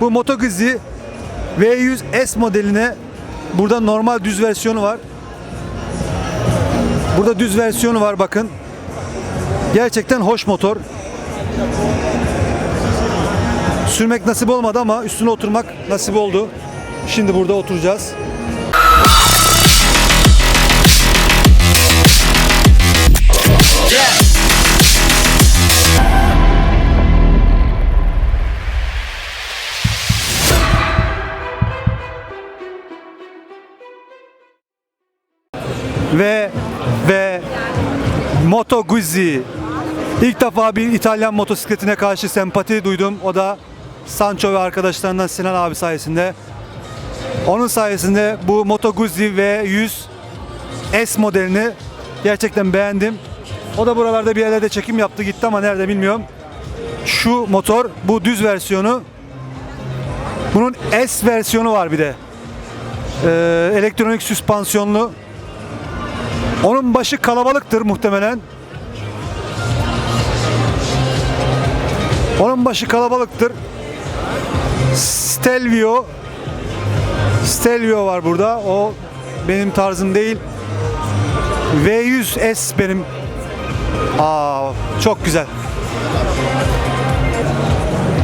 Bu Moto Guzzi V100 S modeline burada normal düz versiyonu var. Burada düz versiyonu var bakın. Gerçekten hoş motor. Sürmek nasip olmadı ama üstüne oturmak nasip oldu. Şimdi burada oturacağız. Ve ve Moto Guzzi. İlk defa bir İtalyan motosikletine karşı sempati duydum. O da Sancho ve arkadaşlarından Sinan abi sayesinde. Onun sayesinde bu Moto Guzzi V100 S modelini gerçekten beğendim. O da buralarda bir yerlerde çekim yaptı gitti ama nerede bilmiyorum. Şu motor bu düz versiyonu. Bunun S versiyonu var bir de. Ee, elektronik süspansiyonlu. Onun başı kalabalıktır muhtemelen. Onun başı kalabalıktır. Stelvio Stelvio var burada. O benim tarzım değil. V100S benim. Aa çok güzel.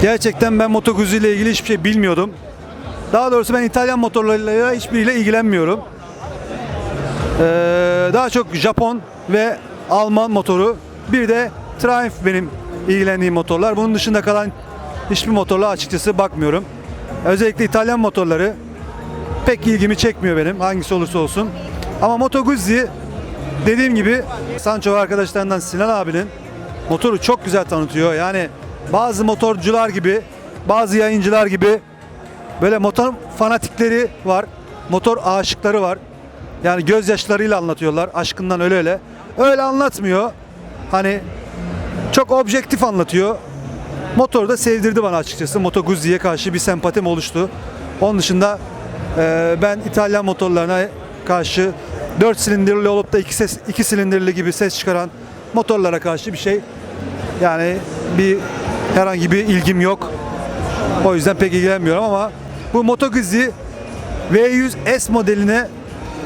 Gerçekten ben Moto Guzzi ile ilgili hiçbir şey bilmiyordum. Daha doğrusu ben İtalyan motorlarıyla hiçbiriyle ilgilenmiyorum. Ee, daha çok Japon ve Alman motoru. Bir de Triumph benim ilgilendiğim motorlar. Bunun dışında kalan hiçbir motorla açıkçası bakmıyorum. Özellikle İtalyan motorları pek ilgimi çekmiyor benim hangisi olursa olsun. Ama Moto Guzzi dediğim gibi Sancho arkadaşlarından Sinan abinin motoru çok güzel tanıtıyor. Yani bazı motorcular gibi, bazı yayıncılar gibi böyle motor fanatikleri var. Motor aşıkları var. Yani gözyaşlarıyla anlatıyorlar. Aşkından öyle öyle. Öyle anlatmıyor. Hani çok objektif anlatıyor. Motoru da sevdirdi bana açıkçası. Moto Guzzi'ye karşı bir sempatim oluştu. Onun dışında e, ben İtalyan motorlarına karşı 4 silindirli olup da 2 ses 2 silindirli gibi ses çıkaran motorlara karşı bir şey yani bir herhangi bir ilgim yok. O yüzden pek ilgilenmiyorum ama bu Moto Guzzi V100 S modeline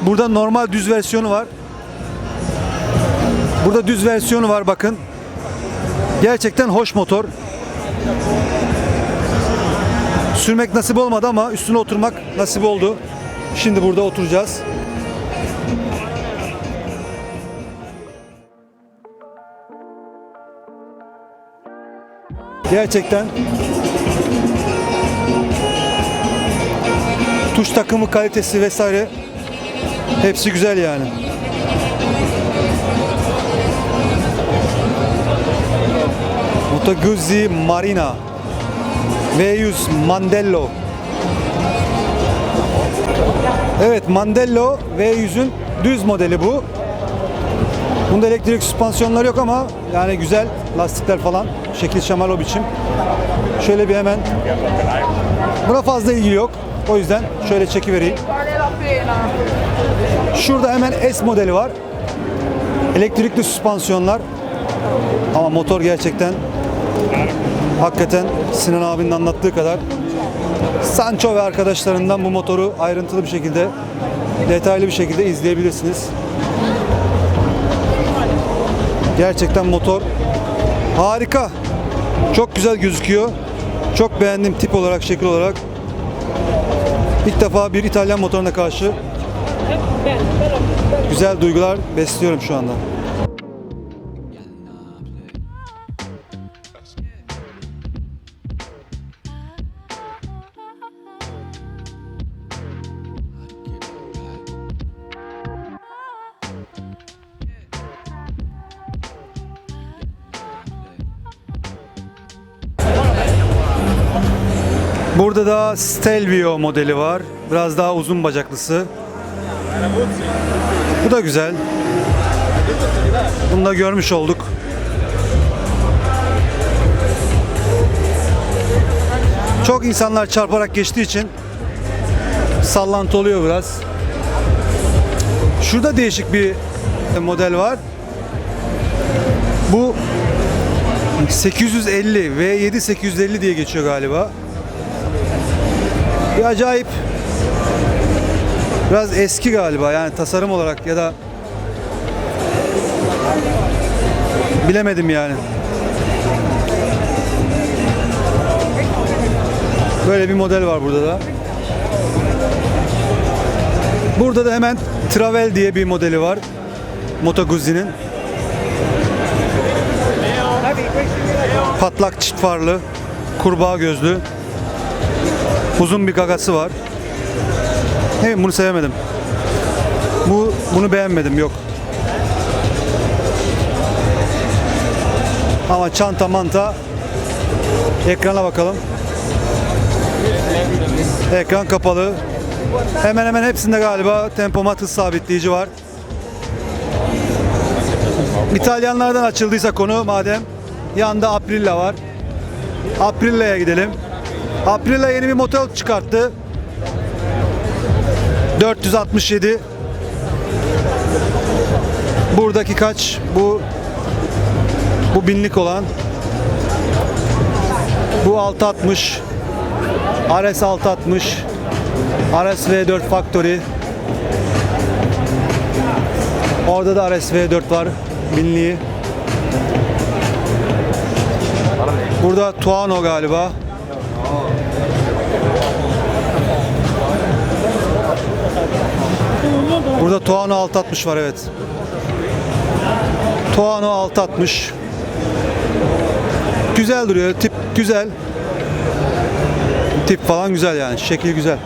burada normal düz versiyonu var. Burada düz versiyonu var bakın. Gerçekten hoş motor. Sürmek nasip olmadı ama üstüne oturmak nasip oldu. Şimdi burada oturacağız. Gerçekten tuş takımı kalitesi vesaire hepsi güzel yani. Moto Marina V100 Mandello Evet Mandello V100'ün düz modeli bu. Bunda elektrik süspansiyonları yok ama yani güzel lastikler falan şekil şemal o biçim. Şöyle bir hemen buna fazla ilgi yok. O yüzden şöyle la pena. Şurada hemen S modeli var. Elektrikli süspansiyonlar. Ama motor gerçekten hakikaten Sinan abinin anlattığı kadar Sancho ve arkadaşlarından bu motoru ayrıntılı bir şekilde detaylı bir şekilde izleyebilirsiniz. Gerçekten motor harika. Çok güzel gözüküyor. Çok beğendim tip olarak, şekil olarak. İlk defa bir İtalyan motoruna karşı güzel duygular besliyorum şu anda. Burada da Stelvio modeli var. Biraz daha uzun bacaklısı. Bu da güzel. Bunu da görmüş olduk. Çok insanlar çarparak geçtiği için sallantı oluyor biraz. Şurada değişik bir model var. Bu 850 V7 850 diye geçiyor galiba. Bir acayip biraz eski galiba yani tasarım olarak ya da bilemedim yani. Böyle bir model var burada da. Burada da hemen Travel diye bir modeli var. Moto Guzzi'nin. Patlak çift farlı, kurbağa gözlü. Uzun bir gagası var. Hey bunu sevemedim. Bu bunu beğenmedim yok. Ama çanta manta ekrana bakalım. Ekran kapalı. Hemen hemen hepsinde galiba tempomat hız sabitleyici var. İtalyanlardan açıldıysa konu madem yanında Aprilia var. Aprilia'ya gidelim. Aprilia yeni bir motor çıkarttı. 467 Buradaki kaç? Bu bu binlik olan. Bu 660 RS 660 RS V4 Factory Orada da RS V4 var binliği. Burada Tuano galiba. Burada Tuano 660 var evet. Tuano 660. Güzel duruyor. Tip güzel. Tip falan güzel yani. Şekil güzel.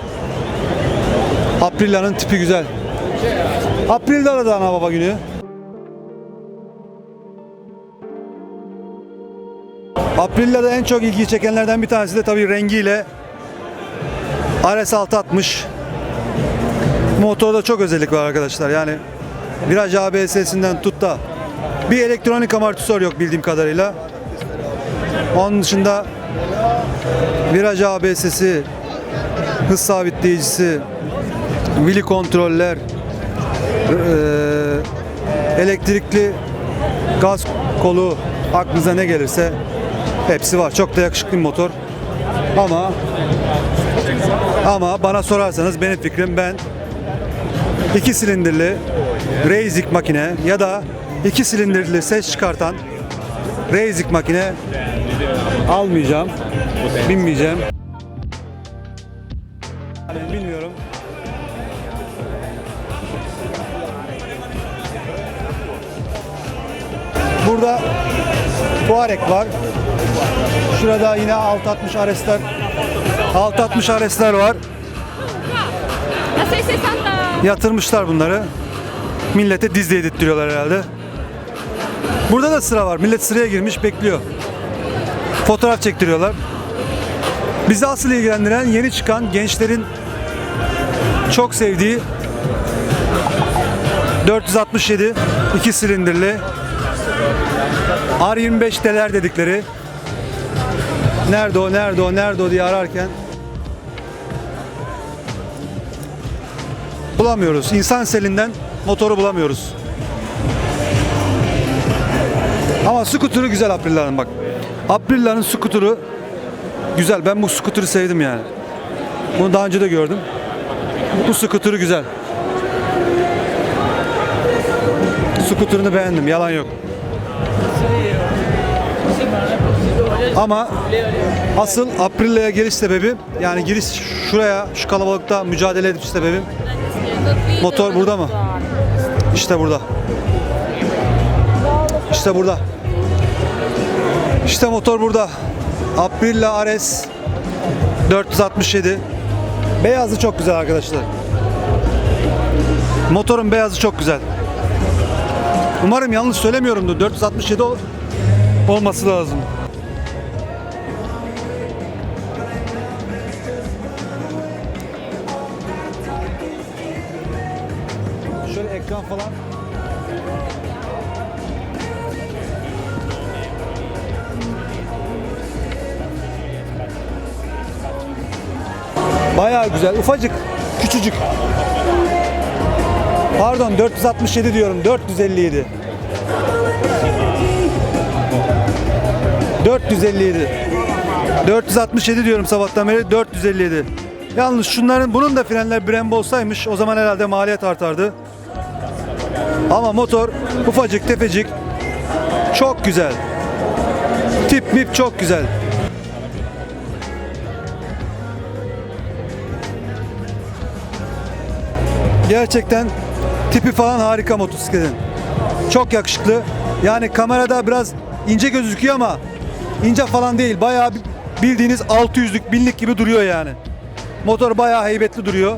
Aprilia'nın tipi güzel. April'de da ana baba günü. Aprilia'da en çok ilgi çekenlerden bir tanesi de tabii rengiyle RS 660. Motorda çok özellik var arkadaşlar. Yani viraj ABS'sinden tut da bir elektronik amortisör yok bildiğim kadarıyla. Onun dışında viraj ABS'si, hız sabitleyicisi, wheel kontroller, elektrikli gaz kolu aklınıza ne gelirse hepsi var. Çok da yakışıklı bir motor. Ama ama bana sorarsanız benim fikrim ben iki silindirli Racing makine ya da iki silindirli ses çıkartan Racing makine almayacağım. Binmeyeceğim. Bilmiyorum. Burada Tuareg var. Şurada yine 660 Ares'ler 660 Ares'ler var. La 660 Yatırmışlar bunları. Millete diz yedirtiyorlar herhalde. Burada da sıra var. Millet sıraya girmiş bekliyor. Fotoğraf çektiriyorlar. Bizi asıl ilgilendiren yeni çıkan gençlerin çok sevdiği 467 iki silindirli R25'teler dedikleri Nerede o, nerede o, nerede o diye ararken bulamıyoruz. İnsan selinden motoru bulamıyoruz. Ama skuturu güzel Aprilia'nın bak. Aprilia'nın skuturu güzel. Ben bu skuturu sevdim yani. Bunu daha önce de gördüm. Bu skuturu güzel. Skuturunu beğendim. Yalan yok. Ama asıl Aprilia'ya geliş sebebim yani giriş şuraya şu kalabalıkta mücadele ediş sebebim Motor burada mı? İşte burada. İşte burada. İşte motor burada. Aprilia RS 467. Beyazı çok güzel arkadaşlar. Motorun beyazı çok güzel. Umarım yanlış söylemiyorumdur. 467 ol- olması lazım. Şöyle ekran falan. Bayağı güzel. Ufacık. Küçücük. Pardon 467 diyorum. 457. 457. 467 diyorum sabahtan beri 457. Yalnız şunların bunun da frenler Brembo olsaymış o zaman herhalde maliyet artardı. Ama motor ufacık tefecik çok güzel. Tip mip çok güzel. Gerçekten tipi falan harika motosikletin. Çok yakışıklı. Yani kamerada biraz ince gözüküyor ama ince falan değil. Bayağı bi- bildiğiniz 600'lük, binlik gibi duruyor yani. Motor bayağı heybetli duruyor.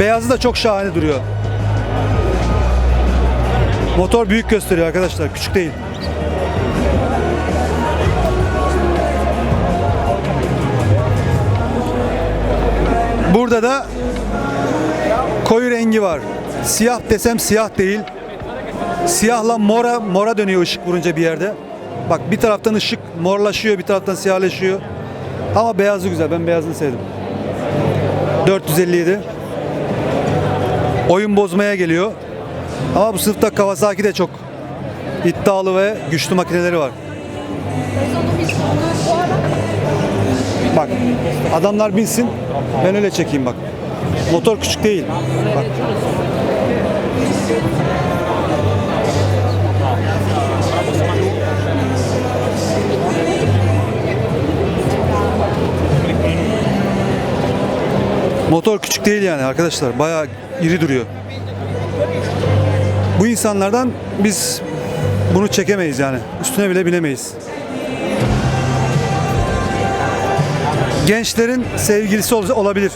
Beyazı da çok şahane duruyor. Motor büyük gösteriyor arkadaşlar, küçük değil. Burada da koyu rengi var. Siyah desem siyah değil. Siyahla mora mora dönüyor ışık vurunca bir yerde. Bak bir taraftan ışık morlaşıyor, bir taraftan siyahlaşıyor. Ama beyazı güzel. Ben beyazını sevdim. 457. Oyun bozmaya geliyor. Ama bu sınıfta Kawasaki de çok iddialı ve güçlü makineleri var. Bak adamlar binsin ben öyle çekeyim bak. Motor küçük değil. Bak. Motor küçük değil yani arkadaşlar. Bayağı iri duruyor. Bu insanlardan biz bunu çekemeyiz yani. Üstüne bile binemeyiz. gençlerin sevgilisi ol- olabilir.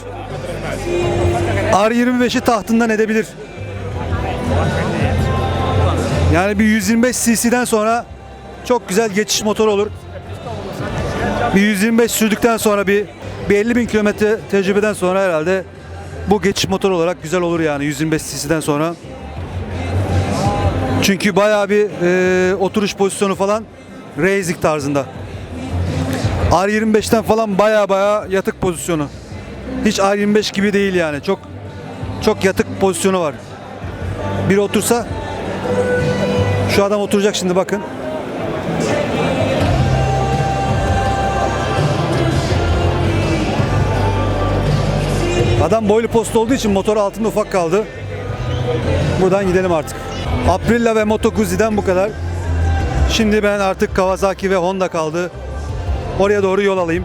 R25'i tahtından edebilir. Yani bir 125 cc'den sonra çok güzel geçiş motoru olur. Bir 125 sürdükten sonra bir, bir 50 bin kilometre tecrübeden sonra herhalde bu geçiş motoru olarak güzel olur yani 125 cc'den sonra. Çünkü bayağı bir e, oturuş pozisyonu falan racing tarzında. R25'ten falan baya baya yatık pozisyonu. Hiç R25 gibi değil yani. Çok çok yatık pozisyonu var. Bir otursa şu adam oturacak şimdi bakın. Adam boylu post olduğu için motor altında ufak kaldı. Buradan gidelim artık. Aprilia ve Moto Guzzi'den bu kadar. Şimdi ben artık Kawasaki ve Honda kaldı. Oraya doğru yol alayım.